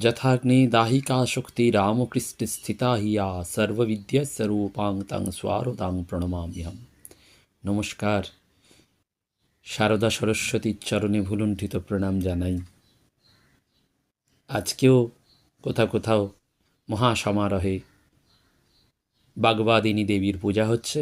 যথাগ্নে দাহিকা শক্তি রামকৃষ্ণে স্থিতা হিয়া সর্ববিদ্যা স্বরূপাং তাং স্বারদাং প্রণমাম্যহম নমস্কার শারদা সরস্বতীর চরণে ভুলুণ্ঠিত প্রণাম জানাই আজকেও কোথাও কোথাও মহাসমারোহে বাগবাদিনী দেবীর পূজা হচ্ছে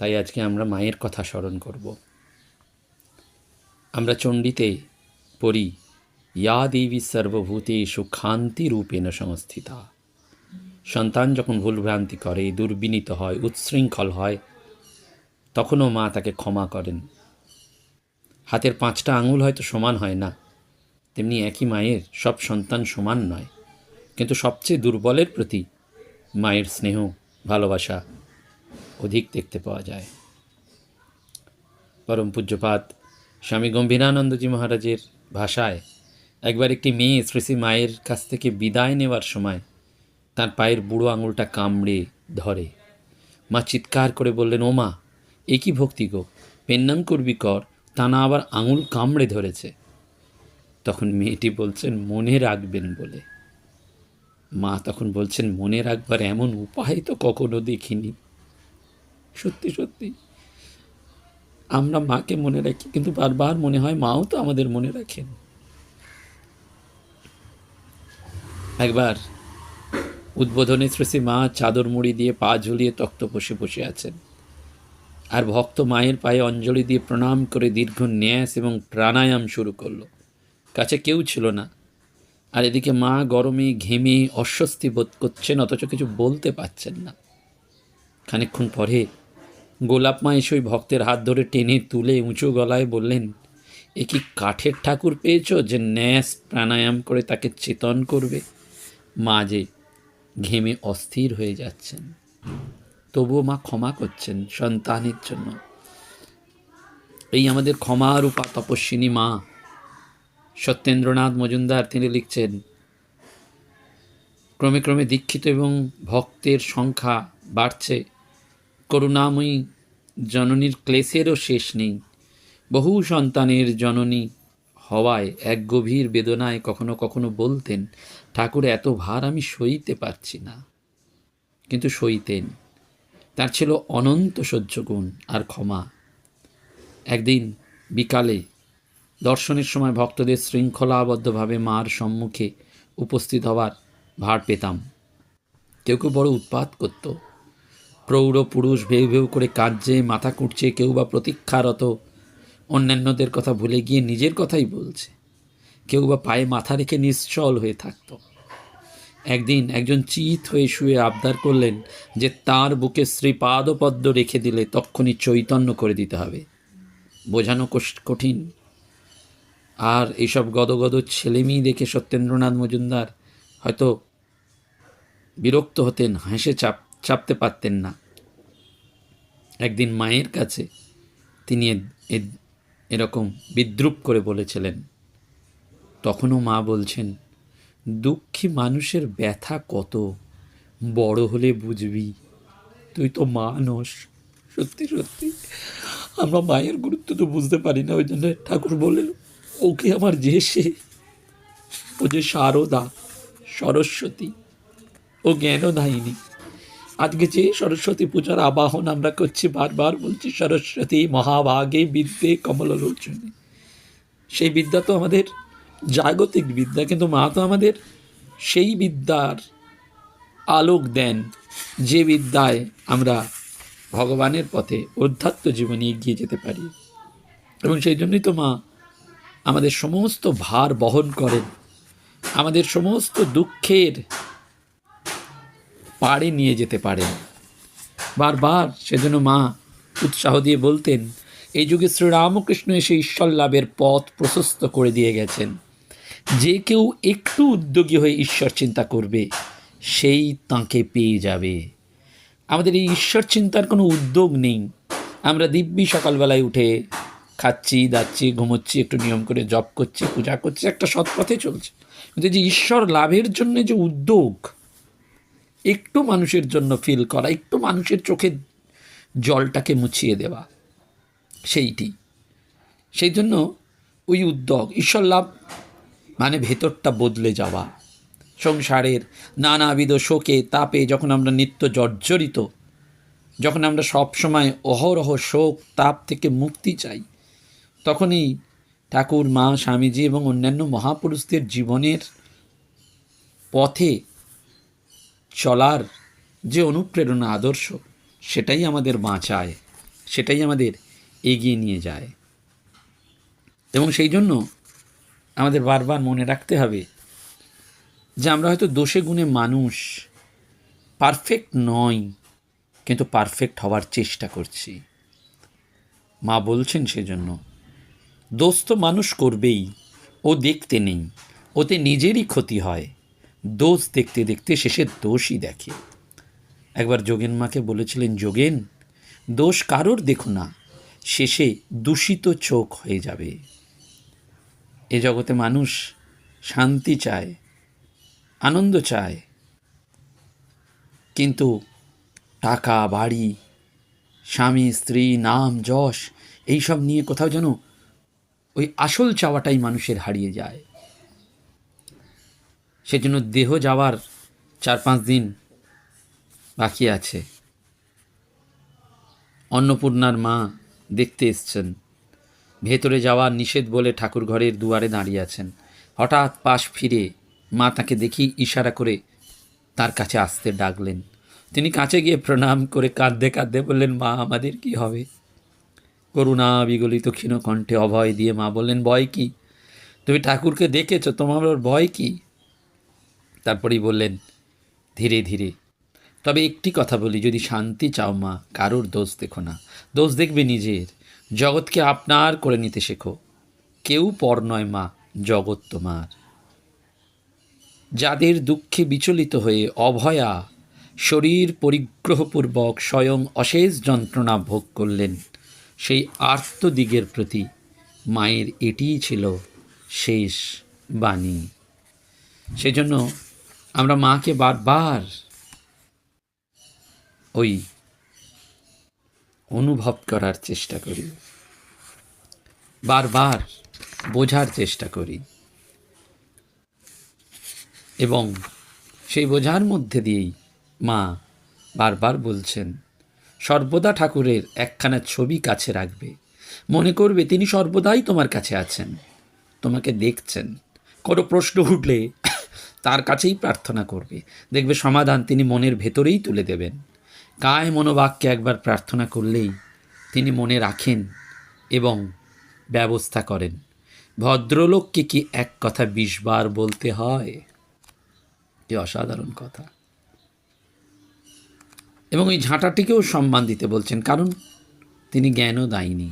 তাই আজকে আমরা মায়ের কথা স্মরণ করব আমরা চণ্ডীতে পড়ি ইয়া দেবী সর্বভূতেষু খান্তি রূপেণ সংস্থিতা সন্তান যখন ভুলভ্রান্তি করে, দুর্বিনীত হয়, উচ্ছৃঙ্খল হয়, তখনও মা তাকে ক্ষমা করেন। হাতের পাঁচটা আঙুল হয়তো সমান হয় না, তেমনি একই মায়ের সব সন্তান সমান নয়। কিন্তু সবচেয়ে দুর্বলের প্রতি মায়ের স্নেহ, ভালোবাসা অধিক দেখতে পাওয়া যায়। পরম পূজ্যপাত স্বামী গম্ভীরানন্দজি মহারাজের ভাষায় একবার একটি মেয়ে শ্রী শ্রী মায়ের কাছ থেকে বিদায় নেওয়ার সময় তার পায়ের বুড়ো আঙুলটা কামড়ে ধরে। মা চিৎকার করে বললেন, ও মা, এ কি ভক্তি গো? পেন্নাম করবি কর, তা না আবার আঙুল কামড়ে ধরেছে। তখন মেয়েটি বলছেন, মনে রাখবেন বলে। মা তখন বলছেন, মনে রাখবার এমন উপায় তো কখনো দেখিনি। সত্যি সত্যি। আমরা মাকে মনে রাখি, কিন্তু বারবার মনে হয় মাও তো আমাদের মনে রাখেন। একবার উদ্বোধনে শ্রী মা চাদর মুড়ি দিয়ে পা ঝুলিয়ে তক্ত বসে বসে আছেন। আর ভক্ত মায়ের পায়ে অঞ্জলি দিয়ে প্রণাম করে দীর্ঘ ন্যাস এবং প্রাণায়াম শুরু করল। কাছে কেউ ছিল না। আর এদিকে মা গরমে ঘেমে অস্বস্তি বোধ করছেন, অথচ কিছু বলতে পারছেন না। খানিকক্ষণ পরে গোলাপ মা এসে ওই ভক্তের হাত ধরে টেনে তুলে উঁচু গলায় বললেন, এ কি কাঠের ঠাকুর পেয়েছ যে ন্যাস, প্রাণায়াম করে তাকে চেতন করবে? মা যে ঘেমে অস্থির হয়ে যাচ্ছেন। তবুও মা ক্ষমা করছেন সন্তানের জন্য। এই আমাদের ক্ষমারূপা তপস্বিনী মা সত্যেন্দ্রনাথ মজুমদার, তিনি লিখছেন, ক্রমে ক্রমে দীক্ষিত এবং ভক্তের সংখ্যা বাড়ছে। করুণাময়ী জননীর ক্লেশেরও শেষ নেই। বহু সন্তানের জননী হওয়ায় এক গভীর বেদনায় কখনো কখনো বলতেন ঠাকুর এত ভার আমি সইতে পারছি না। কিন্তু সইতেন। তার ছিল অনন্ত সহ্য গুণ আর ক্ষমা। একদিন বিকালে দর্শনের সময় ভক্তদের শৃঙ্খলাবদ্ধভাবে মার সম্মুখে উপস্থিত হওয়ার ভার পেতাম। কেউ কেউ বড় উৎপাত করত। প্রৌঢ় পুরুষ ভেউ ভেউ করে কাঁদছে, মাথা কুটছে কেউ বা প্রতীক্ষারত। অন্যান্যদের কথা ভুলে গিয়ে নিজের কথাই বলছে। কেউ বা পায়ে মাথা রেখে নিশ্চল হয়ে থাকত। একদিন একজন চিত হয়ে শুয়ে আবদার করলেন যে তার বুকে শ্রীপাদপদ্ম রেখে দিলে তক্ষণি চৈতন্য করে দিতে হবে। বোঝানো কঠিন। আর এইসব গদগদ ছেলেমেয়ে দেখে সত্যেন্দ্রনাথ মজুমদার হয়তো বিরক্ত হতেন, হেসে চাপ চাপতে পারতেন না। একদিন মায়ের কাছে তিনি এরকম বিদ্রুপ করে বলেছিলেন তখনও মা বলছেন, দুঃখী মানুষের ব্যথা কত? বড় হলে বুঝবি। তুই তো মানুষ সত্যি সত্যি। আমরা মায়ের গুরুত্ব তো বুঝতে পারি না, ওই জন্য ঠাকুর বললেন, ওকে আমার যে সে, ও যে শারদা সরস্বতী, ও জ্ঞানদায়িনী। আজকে যে সরস্বতী পূজার আবাহন আমরা করছি, বারবার বলছি, সরস্বতী মহাভাগে বিদ্যে কমললোচনে। সেই বিদ্যা তো আমাদের জাগতিক বিদ্যা, কিন্তু মা তো আমাদের সেই বিদ্যার আলোক দেন যে বিদ্যায় আমরা ভগবানের পথে অধ্যাত্ম জীবনে এগিয়ে যেতে পারি। এবং সেই জন্যই তো মা আমাদের সমস্ত ভার বহন করেন, আমাদের সমস্ত দুঃখের পাড়ে নিয়ে যেতে পারেন। বারবার সেজন্য মা উৎসাহ দিয়ে বলতেন, এই যুগে শ্রীরামকৃষ্ণ এসে ঈশ্বর লাভের পথ প্রশস্ত করে দিয়ে গেছেন। যে কেউ একটু উদ্যোগী হয়ে ঈশ্বর চিন্তা করবে, সেই তাঁকে পেয়ে যাবে। আমাদের এই ঈশ্বর চিন্তার কোনো উদ্যোগ নেই। আমরা দিব্যি সকালবেলায় উঠে খাচ্ছি, দাচ্ছি, ঘুমোচ্ছি, একটু নিয়ম করে জপ করছি, পূজা করছি, একটা সৎ পথে চলছে। কিন্তু যে ঈশ্বর লাভের জন্য যে উদ্যোগ, একটু মানুষের জন্য ফিল করা, একটু মানুষের চোখে জলটাকে মুছিয়ে দেওয়া, সেইটি। সেই জন্য ওই উদ্যোগ, ঈশ্বর লাভ মানে ভেতরটা বদলে যাওয়া। সংসারের নানাবিধ শোকে তাপে যখন আমরা নিত্য জর্জরিত, যখন আমরা সব সময় অহরহ শোক, তাপ থেকে মুক্তি চাই, তখনই ঠাকুর, মা, স্বামীজি এবং অন্যান্য মহাপুরুষদের জীবনের পথে চলার যে অনুপ্রেরণা আদর্শ, সেটাই আমাদের বাঁচায়, সেটাই আমাদের এগিয়ে নিয়ে যায়। এবং সেই জন্য আমাদের বারবার মনে রাখতে হবে যে আমরা হয়তো দোষে গুণে মানুষ, পারফেক্ট নই, কিন্তু পারফেক্ট হওয়ার চেষ্টা করছি। মা বলছেন সেজন্য দোষ তো মানুষ করবেই, ও দেখতে নেই, ওতে নিজেরই ক্ষতি হয়, দোষ দেখতে দেখতে শেষে দোষই দেখে। একবার যোগেন মাকে বলেছিলেন, যোগেন, দোষ কারোর দেখো না, শেষে দূষিত চোখ হয়ে যাবে। এ জগতে মানুষ শান্তি চায়, আনন্দ চায়। কিন্তু টাকা, বাড়ি, স্বামী, স্ত্রী, নাম, যশ, এইসব নিয়ে কোথাও যেন ওই আসল চাওয়াটাই মানুষের হারিয়ে যায়। সেজন্য দেহ যাওয়ার চার পাঁচ দিন বাকি আছে। অন্নপূর্ণার মা দেখতে এসছেন। ভেতরে যাওয়া নিষেধ বলে ঠাকুর ঘরের দুয়ারে দাঁড়িয়ে আছেন। হঠাৎ পাশ ফিরে মা তাকে দেখি ইশারা করে তার কাছে আসতে ডাকলেন। তিনি কাছে গিয়ে প্রণাম করে কাঁদতে কাঁদতে বললেন, মা, আমাদের কি হবে? করুণা, বিগলিত ক্ষীণ কণ্ঠে অভয় দিয়ে মা বললেন, ভয় কি? তুমি ঠাকুরকে দেখেছ, তোমার ভয় কি? তারপরেই বললেন, ধীরে ধীরে। তবে একটি কথা বলি, যদি শান্তি চাও মা, কারোর দোষ দেখো না। দোষ দেখবে নিজের। জগৎকে আপনার করে নিতে শেখো। কেউ পর নয় মা, জগৎ তোমার। যাদের দুঃখে বিচলিত হয়ে অভয়া, শরীর পরিগ্রহপূর্বক স্বয়ং অশেষ যন্ত্রণা ভোগ করলেন, সেই আর্তদিগের প্রতি মায়ের এটিই ছিল শেষ বাণী। সেজন্য আমরা মাকে বারবার ওই অনুভব করার চেষ্টা করি। বারবার বোঝার চেষ্টা করি। এবং সেই বোঝার মধ্যে দিয়েই মা বারবার বলছেন, সর্বদা ঠাকুরের একখানা ছবি কাছে রাখবে। মনে করবে তিনি সর্বদাই তোমার কাছে আছেন। তোমাকে দেখছেন। কোনো প্রশ্ন উঠলে তার কাছেই প্রার্থনা করবে। দেখবে সমাধান তিনি মনের ভেতরেই তুলে দেবেন। কায় মনোবাক্যে একবার প্রার্থনা করলেই তিনি মনে রাখেন এবং ব্যবস্থা করেন। ভদ্রলোককে কি এক কথা বিশবার বলতে হয়? এ অসাধারণ কথা। এবং ওই ঝাঁটাটিকেও সম্মান দিতে বলছেন, কারণ তিনি জ্ঞানও দায়নি।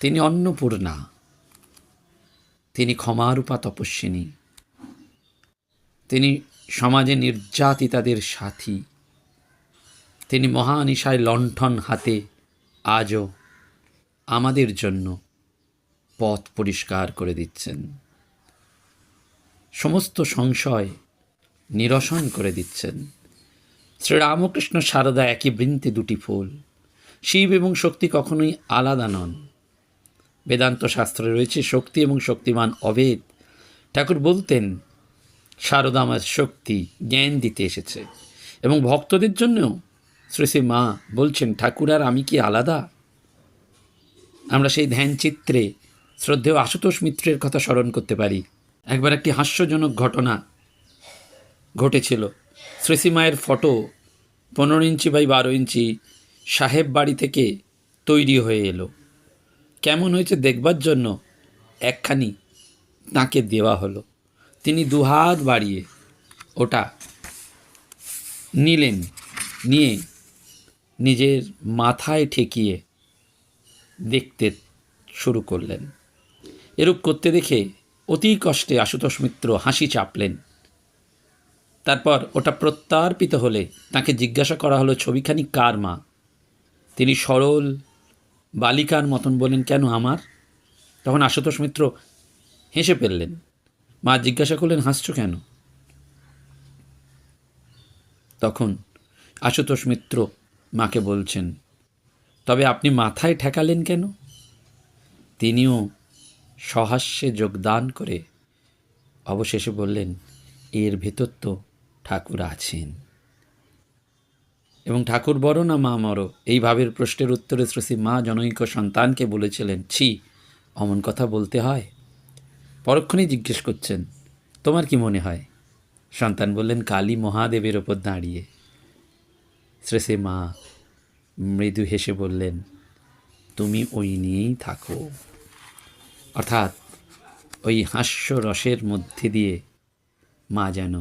তিনি অন্নপূর্ণা। তিনি ক্ষমারূপা তপস্বিনী। তিনি সমাজে নির্যাতিতাদের সাথী। তিনি মহানিশায় লণ্ঠন হাতে আজও আমাদের জন্য পথ পরিষ্কার করে দিচ্ছেন। সমস্ত সংশয় নিরসন করে দিচ্ছেন। শ্রীরামকৃষ্ণ সারদা একই বৃন্তে দুটি ফুল। শিব এবং শক্তি কখনোই আলাদা নন। বেদান্ত শাস্ত্রে রয়েছে, শক্তি এবং শক্তিমান অভেদ ঠাকুর বলতেন শারদা আমার শক্তি জ্ঞান দিতে এসেছে এবং ভক্তদের জন্যও শ্রী শ্রী মা বলছেন, ঠাকুর আর আমি কি আলাদা? আমরা সেই ধ্যান চিত্রে শ্রদ্ধেয় আশুতোষ মিত্রের কথা স্মরণ করতে পারি। একবার একটি হাস্যজনক ঘটনা ঘটেছিল। শ্রেষী মায়ের ফটো পনেরো ইঞ্চি বাই বারো ইঞ্চি সাহেব বাড়ি থেকে তৈরি হয়ে এলো। কেমন হয়েছে দেখবার জন্য একখানি তাকে দেওয়া হলো। তিনি দুহাত বাড়িয়ে ওটা নিলেন, নিয়ে নিজের মাথায় ঠেকিয়ে দেখতে শুরু করলেন। এরূপ করতে দেখে অতি কষ্টে আশুতোষ মিত্র হাসি চাপলেন। তারপর ওটা প্রত্যার্পিত হলে তাকে জিজ্ঞাসা করা হলো, ছবিখানি কার মা? তিনি সরল, বালিকার মতন বলেন, কেন আমার? তখন আশুতোষ মিত্র হেসে ফেললেন। মা জিজ্ঞাসা করলেন, হাসছো কেন? তখন আশুতোষ মিত্র মাকে বলছেন, তবে আপনি মাথায় ঠেকালেন কেন? তিনিও সহাস্যে যোগদান করে অবশেষে বললেন, এর ভেতর তো ঠাকুর আছেন। এবং ঠাকুর বড় না মা মরো? এই ভাবের প্রশ্নের উত্তরে শ্রী মা জনৈক সন্তানকে বলেছিলেন, ছি, অমন কথা বলতে হয়? পরক্ষণেই জিজ্ঞেস করছেন, তোমার কি মনে হয়? সন্তান বললেন, কালী মহাদেবের ওপর দাঁড়িয়ে। শ্রেষে মা মৃদু হেসে বললেন, তুমি ওই নিয়েই থাকো। অর্থাৎ ওই হাস্য রসের মধ্যে দিয়ে মা যেন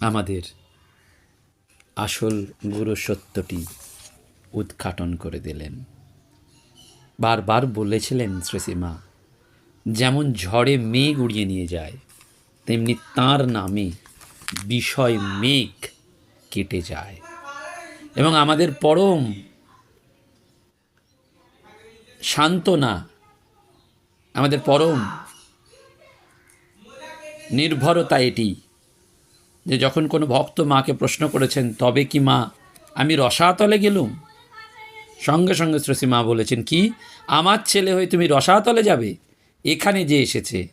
আমাদের আসল গুরু সত্যটি উদ্ঘাটন করে দিলেন। বারবার বলেছিলেন শ্রেষীমা যেমন ঝড়ে মেঘ উড়িয়ে নিয়ে যায়, তেমনি তার নামে বিষয় মেঘ কেটে যায়। এবং আমাদের পরম সান্ত্বনা, আমাদের পরম নির্ভরতা এটি, যে যখন কোনো ভক্ত মাকে প্রশ্ন করেছেন, তবে কি মা, আমি রসাতলে গেলুম? সঙ্গে সঙ্গে শ্রী মা বলেছেন, কি? আমার ছেলে হয়ে তুমি রসাতলে যাবে? এখানে যে এসেছে,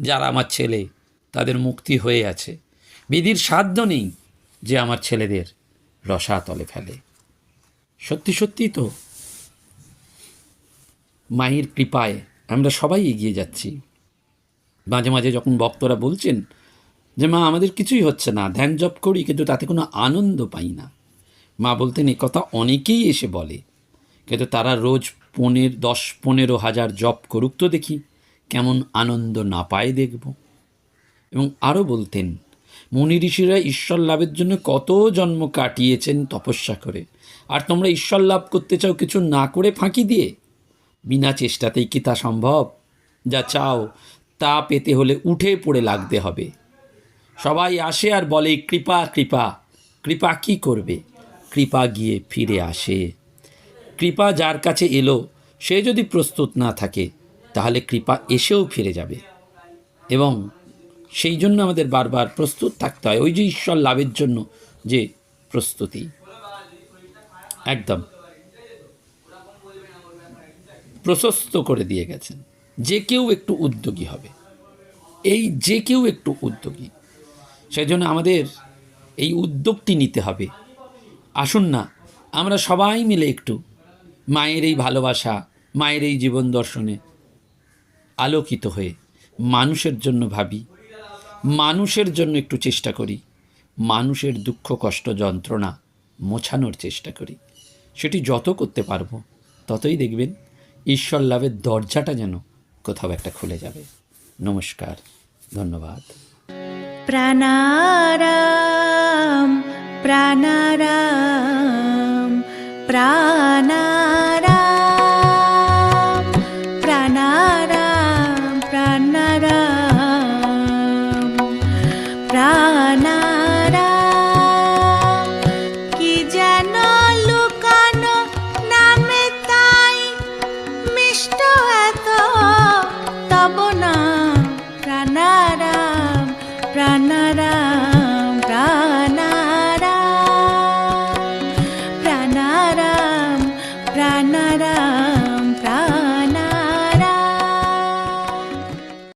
যারা আমার ছেলে, তাদের মুক্তি হয়ে আছে। বিধির সাধ্য নেই যে আমার ছেলেদের রসাতলে ফেলে। সত্যি সত্যি তো। মায়ের কৃপায় আমরা সবাই এগিয়ে যাচ্ছি। মাঝে মাঝে যখন ভক্তরা বলছেন যে, মা, আমাদের কিছুই হচ্ছে না, ধ্যান জপ করি, কিন্তু তাতে কোনো আনন্দ পাই না। মা বলতেন, এ কথা অনেকেই এসে বলে, কিন্তু তারা রোজ পনেরো, দশ, পনেরো হাজার জপ করুক তো দেখি কেমন আনন্দ না পায় দেখব। এবং আরও বলতেন মুনি ঋষিরা ঈশ্বর লাভের জন্য কত জন্ম কাটিয়েছেন তপস্যা করে। আর তোমরা ঈশ্বর লাভ করতে চাও কিছু না করে ফাঁকি দিয়ে? বিনা চেষ্টাতেই কি তা সম্ভব? যা চাও, তা পেতে হলে উঠে পড়ে লাগতে হবে। সবাই আসে আর বলে, কৃপা কৃপা। কৃপা কি করবে? কৃপা গিয়ে ফিরে আসে। কৃপা যার কাছে এলো, সে যদি প্রস্তুত না থাকে, তাহলে কৃপা এসেও ফিরে যাবে। এবং সেই জন্য আমাদের বারবার প্রস্তুত থাকতে হয়। ওই যে ঈশ্বর লাভের জন্য যে প্রস্তুতি। একদম। প্রশস্ত করে দিয়ে গেছেন। যে কেউ একটু উদ্যোগী হবে। এই যে কেউ একটু উদ্যোগী। সেই জন্য আমাদের এই উদ্যোগটি নিতে হবে। আসুন না, আমরা সবাই মিলে একটু মায়ের এই ভালোবাসা, মায়ের এই জীবন দর্শনে আলোকিত হয়ে মানুষের জন্য ভাবি। মানুষের জন্য একটু চেষ্টা করি। মানুষের দুঃখ, কষ্ট, যন্ত্রণা মোছানোর চেষ্টা করি। সেটি যত করতে পারব, ততই দেখবেন ঈশ্বর লাভের দরজাটা যেন কোথাও একটা খুলে যাবে। নমস্কার, ধন্যবাদ। প্রাণারাম প্রাণারাম প্রাণারাম। প্রাণারাম